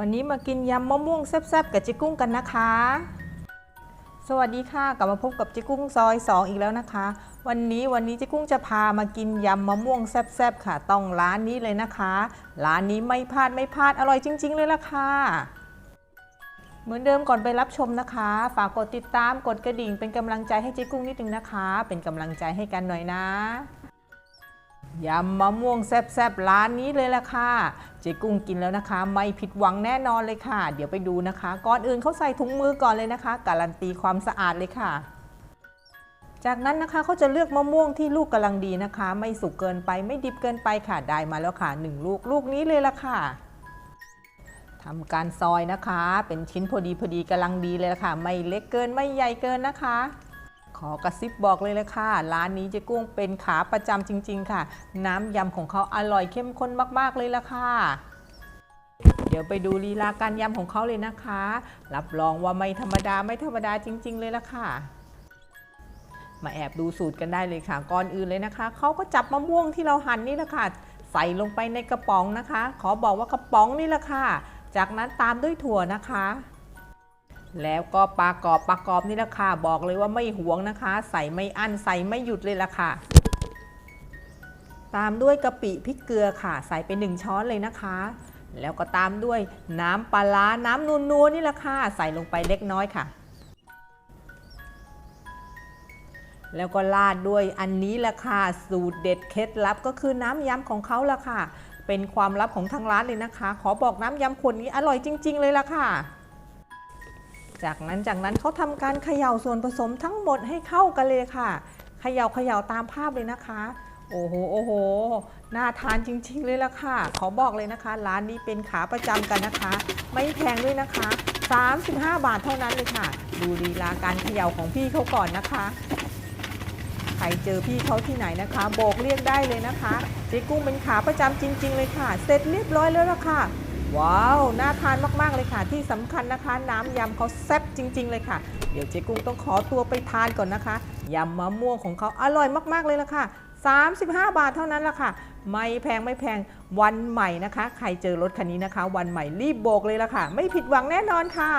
วันนี้มากินยำมะม่วงแซ่บๆกับเจ๊กุ้งกันนะคะ สวัสดีค่ะกลับมาพบกับเจ๊กุ้งซอย 2 อีกแล้วนะคะ วันนี้วันนี้เจ๊กุ้งจะพามากินยำมะม่วงแซ่บๆค่ะ ต้องร้านนี้เลยนะคะ ร้านนี้ไม่พลาดไม่พลาดอร่อยจริง ๆ เลยล่ะค่ะ เหมือนเดิมก่อนไปรับชมนะคะ ฝากกดติดตามกดกระดิ่งเป็นกำลังใจให้เจ๊กุ้งนิดนึงนะคะ เป็นกำลังใจให้กันหน่อยนะ ยำมะม่วงแซ่บๆร้านนี้เลยล่ะค่ะ เจ๊กุ้งกินแล้วนะคะ ไม่ผิดหวังแน่นอนเลยค่ะ เดี๋ยวไปดูนะคะ ก่อนอื่นเขาใส่ถุงมือก่อนเลยนะคะ การันตีความสะอาดเลยค่ะ จากนั้นนะคะเขาจะเลือกมะม่วงที่ลูกกำลังดีนะคะ ไม่สุกเกินไปไม่ดิบเกินไปค่ะได้มาแล้วค่ะหนึ่งลูกลูกนี้เลยล่ะค่ะทำการซอยนะคะ เป็นชิ้นพอดีพอดีกำลังดีเลยล่ะค่ะ ไม่เล็กเกินไม่ใหญ่เกินนะคะ ขอกระซิบบอกเลยเลยค่ะ ร้านนี้เจ๊กุ้งเป็นขาประจำจริง ๆ ค่ะ น้ำยำของเขาอร่อยเข้มข้นมากๆเลยละค่ะ เดี๋ยวไปดูลีลาการยำของเขาเลยนะคะ รับรองว่าไม่ธรรมดาไม่ธรรมดาจริง ๆ เลยละค่ะมาแอบดูสูตรกันได้เลยค่ะ ก่อนอื่นเลยนะคะ เขาก็จับมะม่วงที่เราหั่นนี่แหละค่ะ ใส่ลงไปในกระป๋องนะคะ ขอบอกว่ากระป๋องนี่แหละค่ะ จากนั้นตามด้วยถั่วนะคะ แล้วก็ปลากรอบปลากรอบนี่แหละค่ะบอกเลยว่าไม่หวงนะคะ ใส่ไม่อั้นใส่ไม่หยุดเลยละค่ะ ตามด้วยกะปิพริกเกลือค่ะ ใส่ไปหนึ่งช้อนเลยนะคะ แล้วก็ตามด้วยน้ำปลาร้าน้ำนัวๆนี่แหละค่ะ ใส่ลงไปเล็กน้อยค่ะ แล้วก็ราดด้วยอันนี้ละค่ะสูตรเด็ดเคล็ดลับก็คือน้ำยำของเขาละค่ะ เป็นความลับของทางร้านเลยนะคะ ขอบอกน้ำยำขวดนี้อร่อยจริง ๆ เลยละค่ะ จากนั้นจากนั้นเขาทำการเขย่าส่วนผสมทั้งหมดให้เข้ากันเลยค่ะเขย่าเขย่าตามภาพเลยนะคะ โอ้โหโอ้โหน่าทานจริง ๆ เลยละค่ะ ขอบอกเลยนะคะ ร้านนี้เป็นขาประจำกันนะคะ ไม่แพงด้วยนะคะ 35 บาทเท่านั้นเลยค่ะ ดูลีลาการเขย่าของพี่เขาก่อนนะคะใครเจอพี่เขาที่ไหนนะคะโบกเรียกได้เลยนะคะเจ๊กุ้งเป็นขาประจำจริง ๆ เลยค่ะ เสร็จเรียบร้อยแล้วล่ะค่ะ ว้าว น่าทานมาก ๆ เลยค่ะ ที่สำคัญนะคะ น้ำยำเขาแซ่บจริง ๆ เลยค่ะ เดี๋ยวเจ๊กุ้งต้องขอตัวไปทานก่อนนะคะ ยำมะม่วงของเขาอร่อยมาก ๆ เลยล่ะค่ะ 35 บาทเท่านั้นล่ะค่ะ ไม่แพงไม่แพง วันใหม่นะคะ ใครเจอรถคันนี้นะคะ วันใหม่รีบโบกเลยล่ะค่ะ ไม่ผิดหวังแน่นอนค่ะ